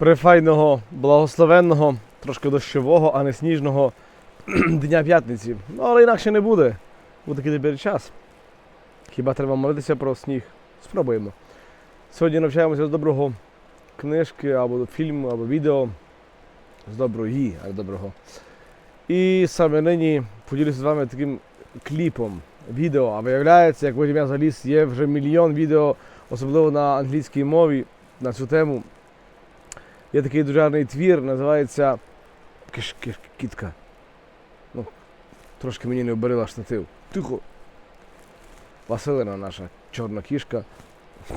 прифайного, благословенного, трошки дощового, а не сніжного дня п'ятниці. Ну, але інакше не буде. Буде такий тепер час. Хіба треба молитися про сніг? Спробуємо. Сьогодні навчаємося з доброго книжки або фільму, або відео. З доброї, а доброго. І саме нині поділюся з вами таким кліпом відео. А виявляється, як потім я заліз, є вже мільйон відео, особливо на англійській мові на цю тему. Є такий дуже твір, називається киш. Ну, трошки мені не оберила штатив. Тихо. Василина наша чорна кішка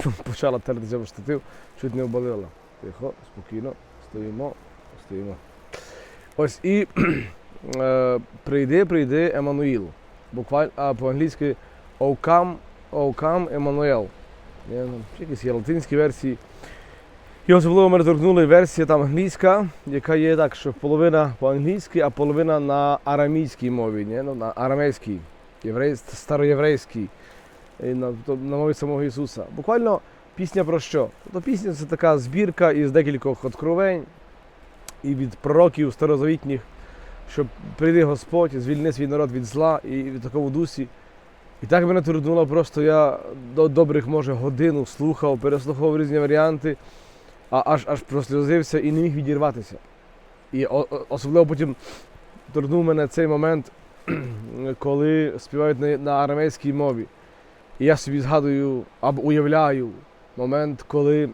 почала тертися в штатив, чуть не обалила. Тихо, спокійно, стоїмо, стоїмо. Ось і е, прийди, прийди Еммануїл. Буквально а по-англійськи Овкам Еммануел. Ну, Якісь є латинські версії. І особливо ми розгорнули версія там англійська, яка є так, що половина по-англійськи, а половина на арамійській мові, ні? Ну, на арамейській, єврей, староєврейській, на, на мові самого Ісуса. Буквально пісня про що? Тобто пісня це така збірка із декількох откровень і від пророків старозавітніх, що прийди Господь, звільни свій народ від зла і від такому дусі. І так мене турнуло, просто я до добрих, може, годину слухав, переслухав різні варіанти, а аж аж просльозився і не міг відірватися. І о- особливо потім торкнув мене цей момент, коли співають на, на арамейській мові. І я собі згадую або уявляю момент, коли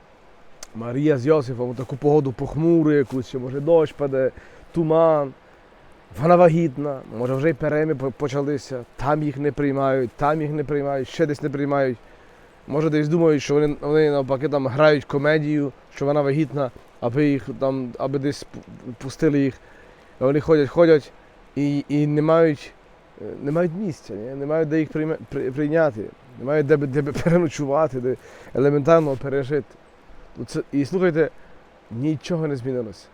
Марія з Йосифом таку погоду похмуру якусь, що може дощ паде, туман. Вона вагітна, може вже й переми почалися, там їх не приймають, там їх не приймають, ще десь не приймають. Може десь думають, що вони, вони навпаки там грають комедію, що вона вагітна, аби їх там, аби десь пустили їх. Вони ходять, ходять і, і не мають, е, не мають місця, ні? не мають де їх прийняти, не мають де, де переночувати, де елементарно пережити. Ну, Це, і слухайте, нічого не змінилося.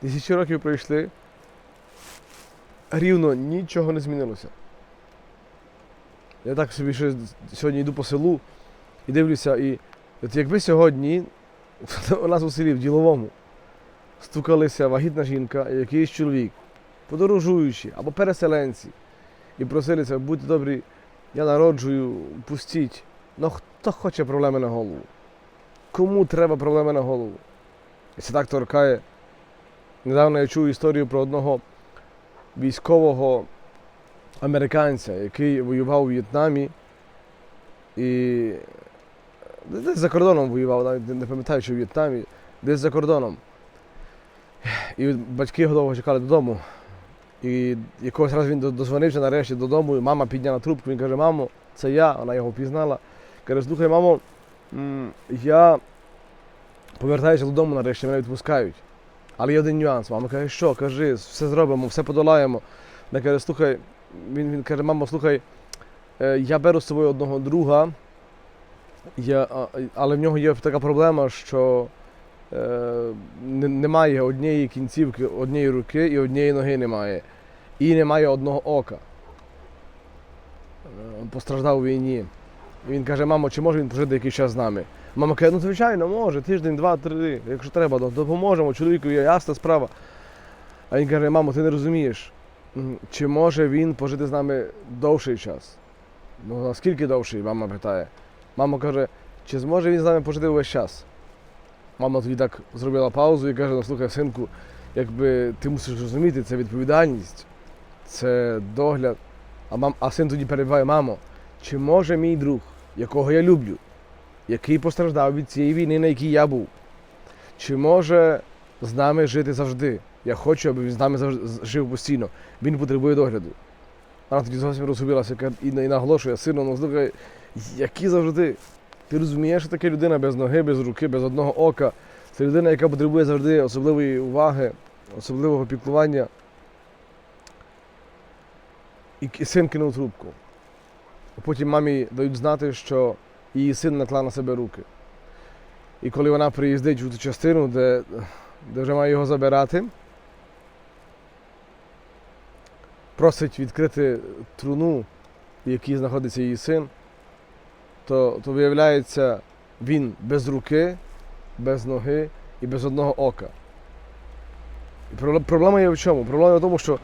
Тисячі років пройшли, рівно нічого не змінилося. Я так собі ще сьогодні йду по селу і дивлюся, і от якби сьогодні у нас у селі в діловому стукалися вагітна жінка і якийсь чоловік, подорожуючі або переселенці, і просилися, будьте добрі, я народжую, пустіть. Ну хто хоче проблеми на голову? Кому треба проблеми на голову? І це так торкає. Недавно я чув історію про одного військового американця, який воював у В'єтнамі і десь за кордоном воював, навіть не пам'ятаю, що в В'єтнамі, десь за кордоном. І батьки його довго чекали додому. І якогось разу він дозвонився нарешті додому, і мама підняла трубку, він каже, мамо, це я, вона його впізнала. Каже, слухай, мамо, я повертаюся додому нарешті, мене відпускають. Але є один нюанс. Мама каже, що, кажи, все зробимо, все подолаємо. Вона каже, слухай, він, він каже, мамо, слухай, е, я беру з собою одного друга, а- але в нього є така проблема, що е, немає однієї кінцівки, однієї руки і однієї ноги немає. І немає одного ока. Е, Постраждав у війні. Він каже, мамо, чи може він пожити якийсь час з нами? Мама каже, ну звичайно, може, тиждень, два, три, якщо треба, допоможемо, чоловіку є ясна справа. А він каже, мамо, ти не розумієш, чи може він пожити з нами довший час? Ну, наскільки довший, мама питає. Мама каже, чи зможе він з нами пожити увесь час? Мама тоді так зробила паузу і каже, ну слухай, синку, якби ти мусиш розуміти, це відповідальність, це догляд. А, мам, а син тоді перебиває, мамо, чи може мій друг, якого я люблю, який постраждав від цієї війни, на якій я був, чи може з нами жити завжди? Я хочу, аби він з нами завжди жив постійно. Він потребує догляду. Вона тоді зовсім розгубилася і, наголошує, сину, ну слухай, які завжди. Ти розумієш, що таке людина без ноги, без руки, без одного ока. Це людина, яка потребує завжди особливої уваги, особливого піклування. І син кинув трубку. Потім мамі дають знати, що її син наклав на себе руки. І коли вона приїздить в ту частину, де, де вже має його забирати, просить відкрити труну, в якій знаходиться її син, то, то виявляється, він без руки, без ноги і без одного ока. І проблема є в чому? Проблема в тому, що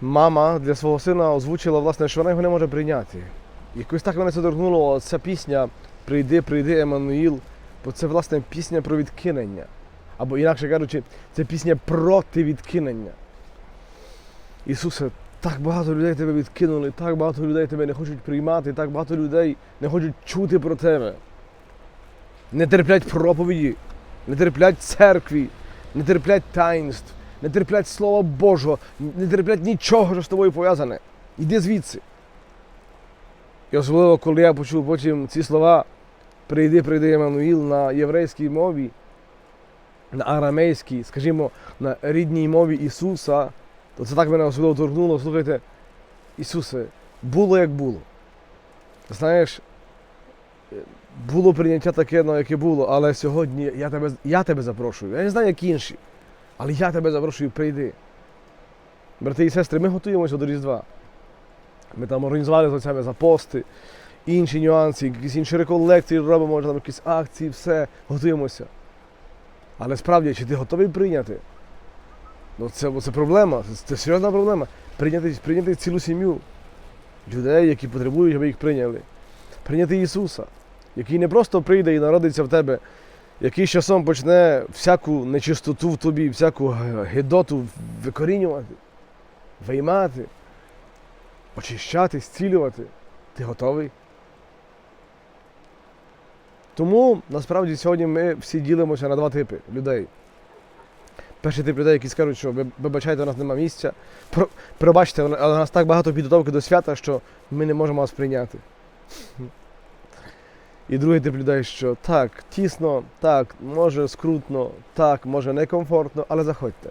мама для свого сина озвучила, власне, що вона його не може прийняти. Якось так мене це торкнуло, ця пісня Прийди, прийди, Еммануїл, бо це, власне, пісня про відкинення. Або, інакше кажучи, це пісня проти відкинення. Ісусе, так багато людей тебе відкинули, так багато людей тебе не хочуть приймати, так багато людей не хочуть чути про тебе. Не терплять проповіді, не терплять церкві, не терплять таїнств, не терплять Слова Божого, не терплять нічого, що з тобою пов'язане. Іди звідси. І особливо, коли я почув потім ці слова Прийди, прийди, Еммануїл на єврейській мові, на арамейській, скажімо, на рідній мові Ісуса, то це так мене особливо торкнуло. Слухайте, Ісусе, було як було. Знаєш, е, було прийняття таке, ну, яке було, але сьогодні я тебе, я тебе запрошую. Я не знаю, як інші, але я тебе запрошую, прийди. Брати і сестри, ми готуємося до Різдва. Ми там організували з отцями запости, інші нюанси, якісь інші реколекції робимо, може, там якісь акції, все, готуємося. Але справді, чи ти готовий прийняти? Ну це, це проблема, це, серйозна проблема. Прийняти, прийняти цілу сім'ю людей, які потребують, аби їх прийняли. Прийняти Ісуса, який не просто прийде і народиться в тебе, який часом почне всяку нечистоту в тобі, всяку гидоту викорінювати, виймати, очищати, зцілювати. Ти готовий? Тому насправді сьогодні ми всі ділимося на два типи людей. Перший тип людей, які скажуть, що вибачайте, у нас немає місця. Про, пробачте, але у нас так багато підготовки до свята, що ми не можемо вас прийняти. І другий тип людей, що так, тісно, так, може скрутно, так, може некомфортно, але заходьте.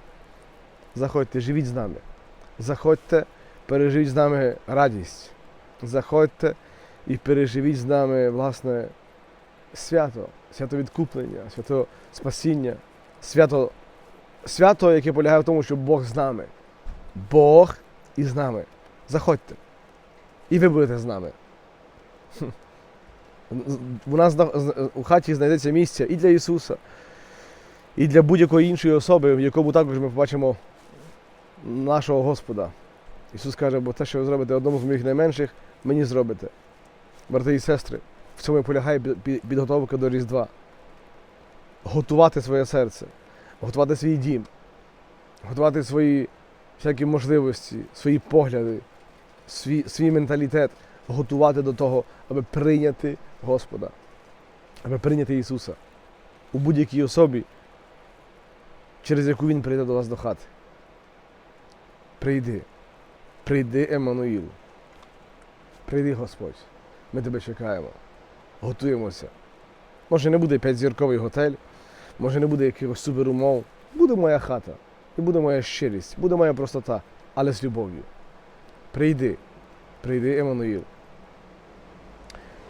Заходьте, живіть з нами. Заходьте, переживіть з нами радість. Заходьте і переживіть з нами, власне, свято, свято відкуплення, свято спасіння, свято, свято, яке полягає в тому, що Бог з нами. Бог із нами. Заходьте. І ви будете з нами. У нас у хаті знайдеться місце і для Ісуса, і для будь-якої іншої особи, в якому також ми побачимо нашого Господа. Ісус каже, бо те, що ви зробите одному з моїх найменших, мені зробите. Брати і сестри, в цьому полягає пі- пі- підготовка до Різдва. Готувати своє серце, готувати свій дім, готувати свої всякі можливості, свої погляди, свій, свій менталітет, готувати до того, аби прийняти Господа, аби прийняти Ісуса у будь-якій особі, через яку Він прийде до вас до хати. Прийди, прийди, Еммануїл. Прийди, Господь. Ми тебе чекаємо. Готуємося. Може не буде п'ятзірковий готель, може не буде якихось суперумов. Буде моя хата, і буде моя щирість, буде моя простота, але з любов'ю. Прийди, прийди, Еммануїл.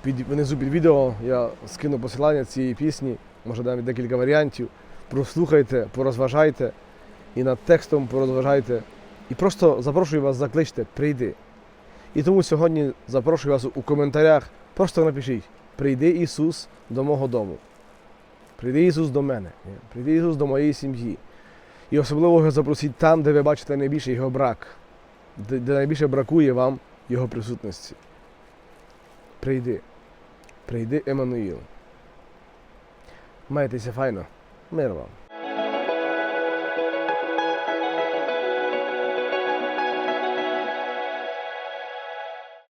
Під, внизу під відео я скину посилання цієї пісні, може дам декілька варіантів. Прослухайте, порозважайте і над текстом порозважайте. І просто запрошую вас, закличте, прийди. І тому сьогодні запрошую вас у коментарях. Просто напишіть: прийди Ісус до мого дому. Прийди Ісус до мене. Прийди Ісус до моєї сім'ї. І особливо його запросіть там, де ви бачите найбільше його брак, де найбільше бракує вам Його присутності. Прийди. Прийди, Еммануїл. Майтеся файно. Мир вам.